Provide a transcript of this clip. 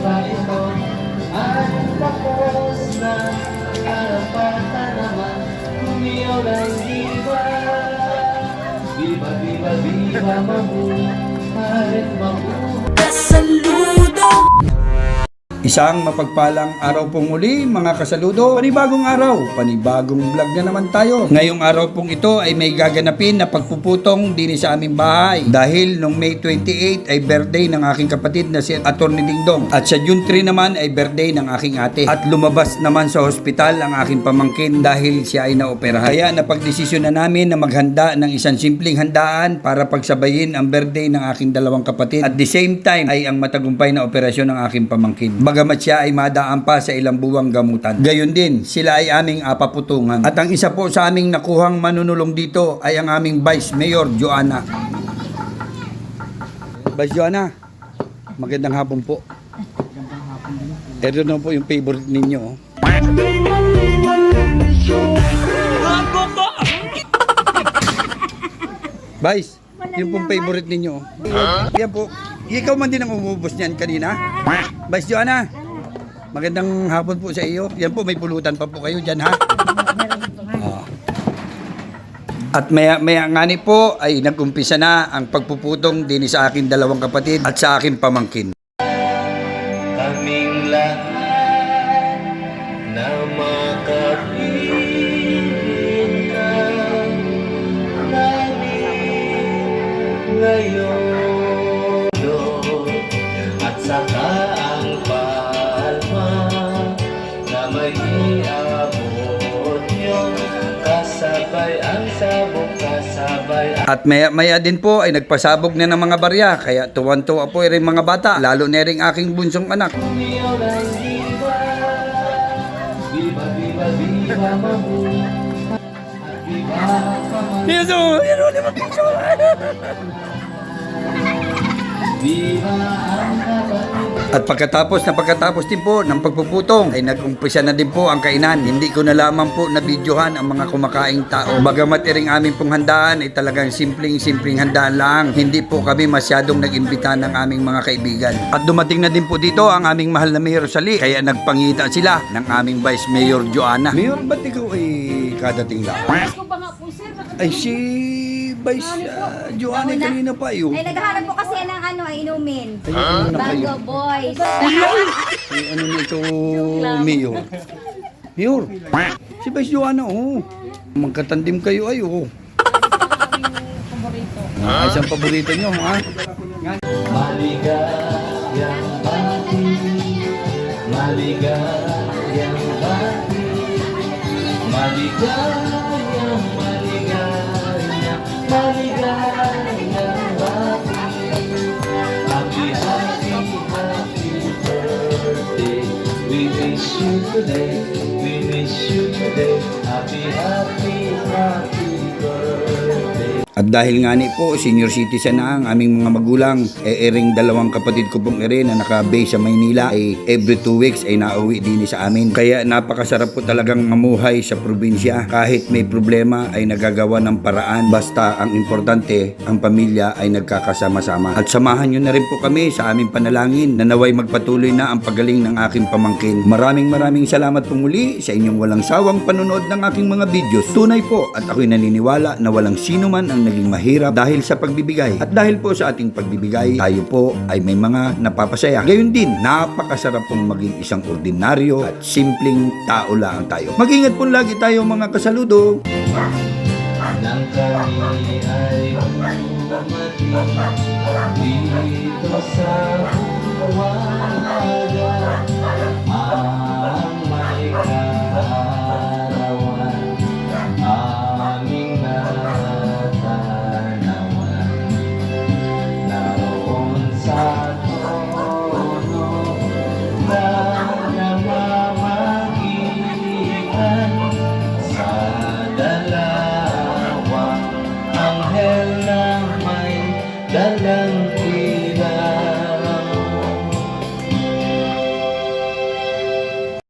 ba ito? At tapos na karapatan naman Kumiyaw ng diva Viva, viva, viva, mabuhay, mabuhay Isang mapagpalang araw pong muli mga kasaludo. Panibagong araw, panibagong vlog na naman tayo. Ngayong araw pong ito ay may gaganapin na pagpuputong din sa aming bahay. Dahil nung May 28 ay birthday ng aking kapatid na si Atty. Dingdong. At sa June 3 naman ay birthday ng aking ate. At lumabas naman sa hospital ang aking pamangkin dahil siya ay naoperahan. Kaya napagdesisyon na namin na maghanda ng isang simpleng handaan para pagsabayin ang birthday ng aking dalawang kapatid. At the same time ay ang matagumpay na operasyon ng aking pamangkin. Bagamat siya ay madaan pa sa ilang buwang gamutan. Gayon din, sila ay aming apaputungan. At ang isa po sa aming nakuhang manunulong dito ay ang aming Vice Mayor Joanna. Vice Joanna, magandang hapon po. Ito na po yung favorite ninyo. oh. Vice, yung pong favorite ninyo. oh. Yan po. Ikaw man din ang umubos niyan kanina. Vice Joanna, magandang hapon po sa iyo. Yan po, may pulutan pa po kayo dyan ha. Oo. At maya, maya ngani po ay nag-umpisa na ang pagpuputong din sa aking dalawang kapatid at sa aking pamangkin. Kaming lahat ngayon. At saka ang palma na may iabot nyo Kasabay ang sabog, kasabay ang At maya, maya din po ay nagpasabog na ng mga barya kaya tuwan-tuwa po rin mga bata lalo na rin aking bunsong anak. Umiyaw ng diva Viva, viva, viva, mabuhay viva Yeso, yero ni Viva ang kapatid At pagkatapos na pagkatapos din po ng pagpuputong ay nag-umpisa na din po ang kainan. Hindi ko na lamang po nabidyohan ang mga kumakaing tao. Bagamat iring aming pong handaan ay talagang simpleng-simpleng handaan lang. Hindi po kami masyadong nag-imbita ng aming mga kaibigan. At dumating na din po dito ang aming mahal na Mayor Sali. Kaya nagpangita sila ng aming Vice Mayor Joanna. Mayor, ba't ikaw ay kadating lang? Ay si Vice uh, Joanna kanina pa yun. Ay, naghahanap po kasi ng ano, ay inumin. Ay, ano na kayo? Bago boys. Ay, ano na ito, Mayor? Mayor, si Vice Joanna, oh. Magkatandim kayo, ay, oh. Ah, isang paborito nyo, ha? Maligayang bati Maligayang bati Maligayang, Happy, happy, happy birthday. We wish you today. We wish you today. Happy, happy, happy At dahil nga ni po, senior citizen na ang aming mga magulang, e ering dalawang kapatid ko pong ere na naka-base sa Maynila ay every two weeks ay nauwi din sa amin. Kaya napakasarap po talagang mamuhay sa probinsya. Kahit may problema ay nagagawa ng paraan. Basta ang importante, ang pamilya ay nagkakasama-sama. At samahan nyo na rin po kami sa aming panalangin na naway magpatuloy na ang pagaling ng aking pamangkin. Maraming maraming salamat po muli sa inyong walang sawang panonood ng aking mga videos. Tunay po at ako'y naniniwala na walang sino man ang naging mahirap dahil sa pagbibigay. At dahil po sa ating pagbibigay, tayo po ay may mga napapasaya. Gayon din, napakasarap pong maging isang ordinaryo at simpleng tao lang tayo. Mag-ingat po lagi tayo mga kasaludo. Nang kami ay dumating dito sa dalam